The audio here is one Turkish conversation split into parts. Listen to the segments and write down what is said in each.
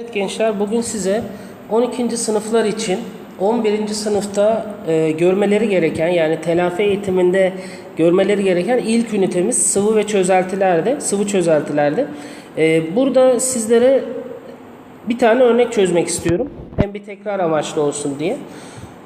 Evet gençler bugün size 12. sınıflar için 11. sınıfta e, görmeleri gereken yani telafi eğitiminde görmeleri gereken ilk ünitemiz sıvı ve çözeltilerde, sıvı çözeltilerde. E, burada sizlere bir tane örnek çözmek istiyorum. Hem bir tekrar amaçlı olsun diye.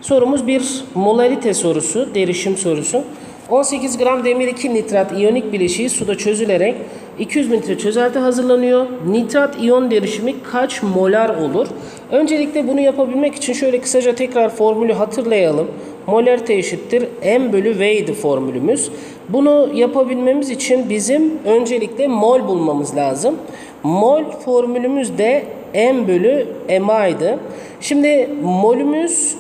Sorumuz bir molarite sorusu, derişim sorusu. 18 gram demir 2 nitrat iyonik bileşiği suda çözülerek 200 litre çözelti hazırlanıyor. Nitrat iyon derişimi kaç molar olur? Öncelikle bunu yapabilmek için şöyle kısaca tekrar formülü hatırlayalım. Molarite eşittir M bölü V idi formülümüz. Bunu yapabilmemiz için bizim öncelikle mol bulmamız lazım. Mol formülümüz de M bölü MA'ydı. Şimdi molümüz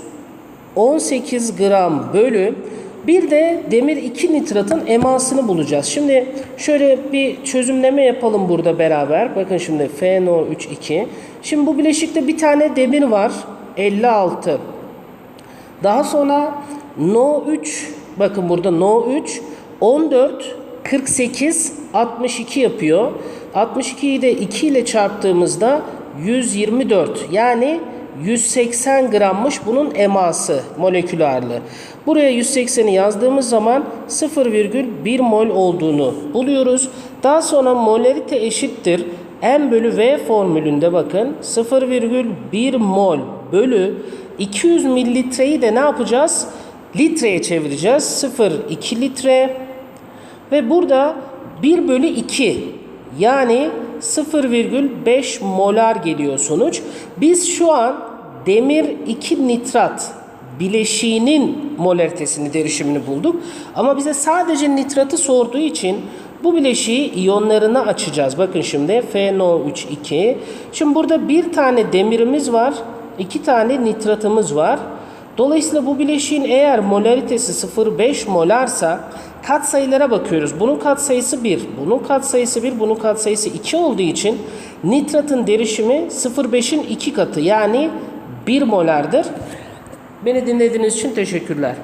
18 gram bölü bir de demir 2 nitratın emasını bulacağız. Şimdi şöyle bir çözümleme yapalım burada beraber. Bakın şimdi FeNO3 Şimdi bu bileşikte bir tane demir var. 56. Daha sonra No3 bakın burada No3 14 48 62 yapıyor. 62'yi de 2 ile çarptığımızda 124 yani 180 grammış bunun eması molekül ağırlığı. Buraya 180'i yazdığımız zaman 0,1 mol olduğunu buluyoruz. Daha sonra molarite eşittir. M bölü V formülünde bakın 0,1 mol bölü 200 mililitreyi de ne yapacağız? Litreye çevireceğiz. 0,2 litre ve burada 1 bölü 2 yani 0,5 molar geliyor sonuç. Biz şu an demir 2 nitrat bileşiğinin molaritesini, derişimini bulduk. Ama bize sadece nitratı sorduğu için bu bileşiği iyonlarına açacağız. Bakın şimdi FeNO3 Şimdi burada bir tane demirimiz var, iki tane nitratımız var. Dolayısıyla bu bileşiğin eğer molaritesi 0,5 molarsa katsayılara bakıyoruz. Bunun katsayısı 1, bunun katsayısı 1, bunun katsayısı 2 olduğu için nitratın derişimi 0,5'in 2 katı yani 1 molardır. Beni dinlediğiniz için teşekkürler.